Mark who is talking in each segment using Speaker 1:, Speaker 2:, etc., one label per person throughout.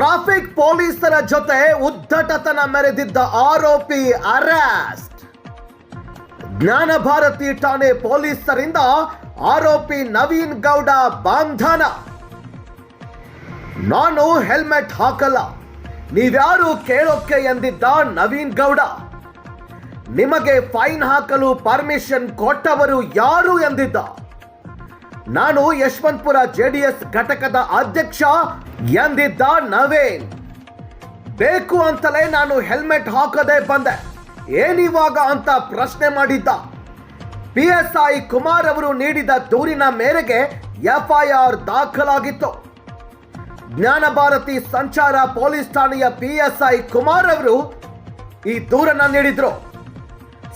Speaker 1: Traffic ಪೊಲೀಸರ ಜೊತೆ ಉದ್ದಟತನ ಮೆರೆದಿದ್ದ ಆರೋಪಿ ಅರೆಸ್ಟ್. ಜ್ಞಾನ ಭಾರತಿ ಠಾಣೆ ಪೊಲೀಸರಿಂದ ಆರೋಪಿ ನವೀನ್ ಗೌಡ ಬಂಧನ. ನಾನು ಹೆಲ್ಮೆಟ್ ಹಾಕಲ್ಲ. ನೀವ್ಯಾರು ಕೇಳೋಕೆ ಎಂದಿದ್ದ ನವೀನ್ ಗೌಡ? ನಿಮಗೆ ಫೈನ್ ಹಾಕಲು ಪರ್ಮಿಷನ್ ಕೊಟ್ಟವರು ಯಾರು ಎಂದಿದ್ದ? ನಾನು ಯಶವಂತಪುರ ಜೆಡಿಎಸ್ ಘಟಕದ ಅಧ್ಯಕ್ಷ ಎಂದಿದ್ದ ನವೀನ್? ಬೇಕು ಅಂತಲೇ ನಾನು ಹೆಲ್ಮೆಟ್ ಹಾಕದೆ ಬಂದೆ. ಏನಿವಾಗ ಅಂತ ಪ್ರಶ್ನೆ ಮಾಡಿದ್ದ. ಪಿ ಎಸ್ ಐ ಕುಮಾರ್ ಅವರು ನೀಡಿದ ದೂರಿನ ಮೇರೆಗೆ ಎಫ್ಐಆರ್ ದಾಖಲಾಗಿತ್ತು. ಜ್ಞಾನ ಭಾರತಿ ಸಂಚಾರ ಪೊಲೀಸ್ ಠಾಣೆಯ ಪಿ ಎಸ್ ಐ ಕುಮಾರ್ ಅವರು ಈ ದೂರನ್ನ ನೀಡಿದ್ರು.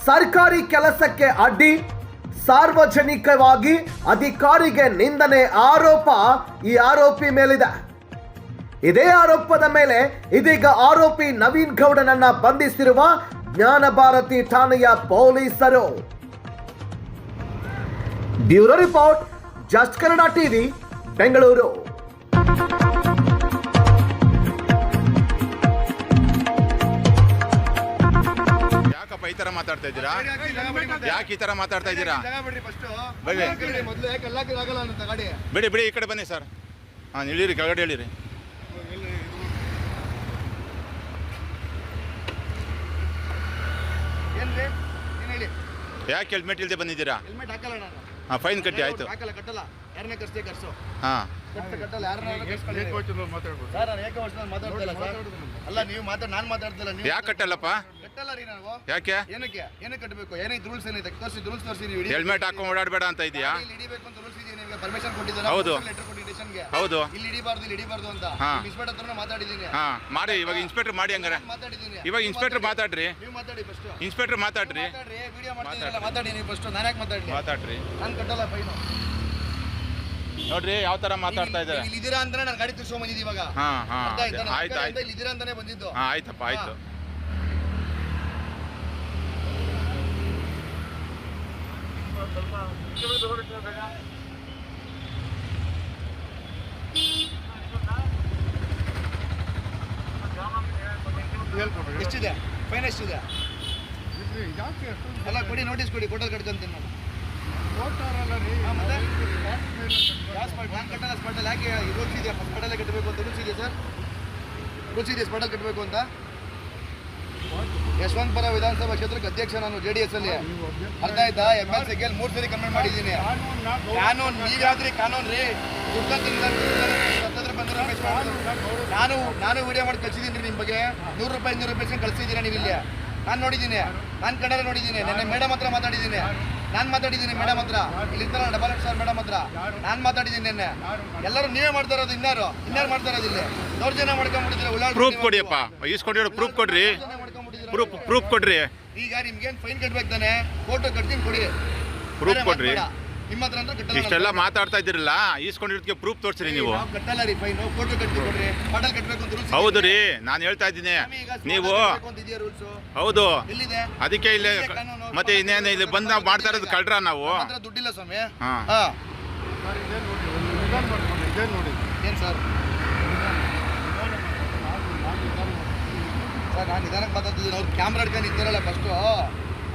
Speaker 1: ಸರ್ಕಾರಿ ಕೆಲಸಕ್ಕೆ ಅಡ್ಡಿ, ಸಾರ್ವಜನಿಕವಾಗಿ ಅಧಿಕಾರಿಗೆ ನಿಂದನೆ ಆರೋಪ ಈ ಆರೋಪಿ ಮೇಲಿದೆ. ಇದೇ ಆರೋಪದ ಮೇಲೆ ಇದೀಗ ಆರೋಪಿ ನವೀನ್ ಗೌಡನನ್ನ ಬಂಧಿಸಿರುವ ಜ್ಞಾನ ಭಾರತಿ ಠಾಣೆಯ ಪೊಲೀಸರು. Bureau report just Kannada TV Bengaluru.
Speaker 2: ಯಾಕಪ್ಪ ಈ ತರ ಮಾತಾಡ್ತಾ ಇದ್ದೀರಾ? ಯಾಕೆ ಈ ತರ ಮಾತಾಡ್ತಾ ಇದ್ದೀರಾ? ಬಿಡಿ ಬಿಡಿ ಈ ಕಡೆ ಬನ್ನಿ ಸರ್. ಹಾಂ ಇಳಿರಿ ಕೆಳಗಡೆ ಇಳಿರಿ.
Speaker 3: ಏನ್ರಿ ಏನ್ ಹೇಳಿ
Speaker 2: ಯಾಕೆ ಹೆಲ್ಮೆಟ್ ಇಲ್ಲದೆ ಬಂದಿದ್ದೀರಾ?
Speaker 3: ಹೆಲ್ಮೆಟ್ ಹಾಕಲ್ಲ ನಾನು.
Speaker 2: ಹಾಂ ಫೈನ್ ಕಟ್ಟಿ ಆಯ್ತು.
Speaker 3: ಹಾಕಲ್ಲ ಕಟ್ಟಲ್ಲ. ಯಾರನ್ನೇ ಕರ್ಸ್ತೆ ಕರ್ಸು.
Speaker 2: ಹಾಂ.
Speaker 3: ಕಟ್ಟ ಕಟ್ಟಲ್ಲ. ಯಾರನ್ನ ಸರ್ ನಾನು ಏಕ ವರ್ಷದಲ್ಲಿ ಮಾತಾಡ್ತಿಲ್ಲ ಸರ್. ಅಲ್ಲ ನೀವು ಮಾತಾಡ ನಾನು ಮಾತಾಡ್ತಿಲ್ಲ ನೀವು
Speaker 2: ಯಾಕೆ ಕಟ್ಟಲ್ಲಪ್ಪ?
Speaker 3: ಕಟ್ಟಲ್ಲ ರೀ ನಾವು
Speaker 2: ಯಾಕೆ?
Speaker 3: ಏನಕ್ಕೆ? ಏನಕ್ಕೆ ಕಟ್ಟಬೇಕು? ಏನಕ್ಕೆ ರೂಲ್ಸ್ ಏನಿದೆ? ತೋರಿಸಿ ರೂಲ್ಸ್ ತೋರಿಸಿ ನೀವು
Speaker 2: ಹೆಲ್ಮೆಟ್ ಹಾಕೊಂಡು ಓಡಾಡಬೇಡ ಅಂತ ಇದೆಯಾ?
Speaker 3: ಇಲ್ಲಿ ಹಿಡಿಬೇಕು ಅಂತ ರೂಲ್ಸ್ ಇದೆಯಾ? ನಿಮಗೆ ಪರ್ಮಿಷನ್ ಕೊಟ್ಟಿದ್ದಾರೆ?
Speaker 2: ಹೌದು. ಹೌದು.
Speaker 3: ಇಲ್ಲಿ ಹಿಡಿಬಾರ್ದು ಇಲ್ಲಿ ಹಿಡಿಬಾರ್ದು ಅಂತ.
Speaker 2: ಹಾ.
Speaker 3: ಇನ್ಸ್ಪೆಕ್ಟರ್ ಹತ್ರನೇ ಮಾತಾಡಿದ್ದೀನಿ.
Speaker 2: ಹಾಂ ಮಾಡಿ ಇವಾಗ ಇನ್ಸ್ಪೆಕ್ಟರ್ ಮಾಡಿ ಹಂಗಾರೆ.
Speaker 3: ಮಾತಾಡಿದ್ದೀನಿ.
Speaker 2: ಇವಾಗ ಇನ್ಸ್ಪೆಕ್ಟರ್ ಮಾತಾಡ್ರಿ.
Speaker 3: ನೀವು ಮಾತಾಡಿ ಫಸ್ಟ್
Speaker 2: ಇನ್ಸ್ಪೆಕ್ಟರ್ ಮಾತಾಡ್ರಿ.
Speaker 3: ಮಾತಾಡ್ರಿ ವಿಡಿಯೋ ಮಾಡ್ತಿದ್ದೀರಲ್ಲ ಮಾತಾಡಿ ನೀವು ಫಸ್ಟ್ ನಾನು ಯಾಕೆ ಮಾತಾಡ್ಲಿ?
Speaker 2: ಮಾತಾಡ್ರಿ.
Speaker 3: ನಾನು ಕಟ್ಟಲ್ಲ ಫೈನು
Speaker 2: ನೋಡ್ರಿ ಯಾವ ತರ ಮಾತಾಡ್ತಾ ಇದ್ದಾರೆ?
Speaker 3: ಇಲ್ಲಿ ಇದ್ದೀರಾ ಅಂದ್ರೆ ನಾನು ಗಾಡಿ ತಿರ್ಸ್ಕೊಂಡ್ ಬಂದಿದ್ದೆ ಇವಾಗ.
Speaker 2: ಹಾ ಹಾ
Speaker 3: ಅರ್ಥ ಆಯ್ತಾ? ನಾನು
Speaker 2: ಆಯ್ತು ಆಯ್ತು.
Speaker 3: ಇಲ್ಲಿ ಇದ್ದೀರಾ ಅಂತಾನೆ ಬಂದಿದ್ದು.
Speaker 2: ಹಾ ಆಯ್ತಪ್ಪ ಆಯ್ತು.
Speaker 3: ಎಷ್ಟಿದೆ? ಫೈನ್ ಎಷ್ಟಿದೆ? ಅಲ್ಲ ಕೊಡಿ ನೋಟಿಸ್ ಕೊಡಿ ಫೋಟೋ ಕಟ್ಕೊಂತೀನಿ ನಾನು? ಯಾವ ಸ್ಪಾಟ್ ನಾನು ಕಟ್ಟಲ್ಲ ಸ್ಪಾಟಲ್ಲಿ ಯಾಕೆ ರೂಲ್ಸ್ ಇದೆಯಾ ಸ್ಪಾಟಲ್ಲೇ ಕಟ್ಟಬೇಕು ಅಂತ ರೂಲ್ಸ್ ಇದೆಯಾ ಸರ್? ರೂಲ್ಸ್ ಇದೆಯಾ ಸ್ಪಾಟಲ್ಲಿ ಕಟ್ಟಬೇಕು ಅಂತ? ಯಶವಂತಪುರ ವಿಧಾನಸಭಾ ಕ್ಷೇತ್ರಕ್ಕೆ ಅಧ್ಯಕ್ಷ ನಾನು ಜೆ ಡಿ ಎಸ್ ಅಲ್ಲಿ. ಅರ್ಥ ಆಯ್ತಾ? ಎಂ ಎಲ್ ಸಿಗೆ ಮೂರು ಸರಿ ಕಮೆಂಟ್ ಮಾಡಿದ್ದೀನಿ. ಕಾನೂನು ನೀವ್ಯಾವ್ದ್ರಿ ಕಾನೂನು ರೀ ನಾನು ನಾನು ವಿಡಿಯೋ ಮಾಡಿ ಕಳಿಸಿದ್ದೀನಿ ನಿಮ್ಮ ಬಗ್ಗೆ ನೂರು ರೂಪಾಯಿ ಇನ್ನೂರು ರೂಪಾಯಿ ಕಳಿಸಿದ್ದೀರಾ ನೀವು ಇಲ್ಲಿ? ನಾನು ನೋಡಿದ್ದೀನಿ. ನಾನು ಕಣ್ಣಲ್ಲಿ ನೋಡಿದ್ದೀನಿ. ನೆನ್ನೆ ಮೇಡಮ್ ಹತ್ರ ಮಾತಾಡಿದ್ದೀನಿ. ನಾನು ಮಾತಾಡಿದ್ದೀನಿ ಮೇಡಮ್ ಹತ್ರ. ಇಲ್ಲಿ ಡಬಲ್ ಎಟ್ ಸರ್ ಮೇಡಮ್ ಹತ್ರ. ನಾನು ಮಾತಾಡಿದ್ದೀನಿ ನಿನ್ನೆ. ಎಲ್ಲರೂ ನೀವೇ ಮಾಡ್ತಾ ಇರೋದು ಇನ್ನಾರು ಇನ್ನಾರು ಮಾಡ್ತಾ ಇರೋದು ಇಲ್ಲಿ? ದೌರ್ಜನ್ಯ ಮಾಡ್ಕೊಂಡ್ಬಿಟ್ಟಿದ್ರೆ
Speaker 2: ಪ್ರೂಫ್ ಕೊಡಿಯಪ್ಪ ಇಸ್ಕೊಂಡಿರೋ ಪ್ರೂಫ್ ಕೊಡ್ರಿ. ಪ್ರೂಫ್ ಪ್ರೂಫ್ ಕೊಡ್ರಿ.
Speaker 3: ಈಗ ನಿಮ್ಗೇನು ಫೈನ್ ಕಟ್ಬೇಕು ತಾನೆ? ಫೋಟೋ ಕಟ್ತೀನಿ ಕೊಡಿ. ಪ್ರೂಫ್
Speaker 2: ಕೊಡ್ರಿ.
Speaker 3: ನಿಮ್ಮ ಹತ್ರ ಅಂದ್ರೆ ಕಟ್ಟಲ್ಲ
Speaker 2: ಇಷ್ಟೆಲ್ಲ ಮಾತಾಡ್ತಾ ಇದ್ದೀರಲ್ಲ ಈಸ್ಕೊಂಡಿರೋದಕ್ಕೆ ಪ್ರೂಫ್ ತೋರಿಸ್ರಿ ನೀವು.
Speaker 3: ನಾವು ಕಟ್ಟಲ್ಲ ರೀ ಫೈನ್ ಫೋಟೋ ಕಟ್ಟಿ ಕೊಡ್ರಿ ಮಾಡಲ್ ಕಟ್ಬೇಕು ಅಂತ ರೂಲ್ಸ್
Speaker 2: ಹೌದು ರೀ ನಾನು ಹೇಳ್ತಾ ಇದ್ದೀನಿ. ನೀವು
Speaker 3: ರೂಲ್ಸ್
Speaker 2: ಹೌದು.
Speaker 3: ಎಲ್ಲಿದೆ?
Speaker 2: ಅದಕ್ಕೆ ಇಲ್ಲಿ? ಮತ್ತೆ ಇನ್ನೇನು ಇಲ್ಲಿ ಬಂದು ನಾವು ಮಾಡ್ತಾ ಇರೋದು ಕಳ್ರ ನಾವು.
Speaker 3: ಹತ್ರ ದುಡ್ಡಿಲ್ಲ ಸ್ವಾಮಿ.
Speaker 2: ಹಾ.
Speaker 3: ನೋಡಿ ಏನ್ ಸರ್? ಸರ್ ನಾನು ನಿಧಾನಕ್ಕೆ ಮಾತಾಡ್ತಿದ್ದೀನಿ. ಅವ್ರು ಕ್ಯಾಮ್ರಾ ಹಿಡ್ಕೊಂಡು ಇದ್ದಾರಲ್ಲ ಫಸ್ಟು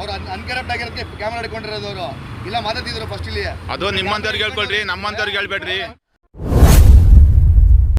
Speaker 3: ಅವ್ರು ಅನ್ಕರಪ್ಟ್ ಆಗಿರೋದಕ್ಕೆ ಕ್ಯಾಮ್ರಾ ಹಿಡ್ಕೊಂಡಿರೋದು ಅವರು. ಇಲ್ಲ, ಮಾತಾಡ್ತಿದ್ರು ಫಸ್ಟ್ ಇಲ್ಲಿ.
Speaker 2: ಅದು ನಿಮ್ಮಂತವ್ರಿಗೆ ಹೇಳ್ಕೊಳ್ರಿ ನಮ್ಮಂತವ್ರಿಗೆ ಹೇಳ್ಬೇಡ್ರಿ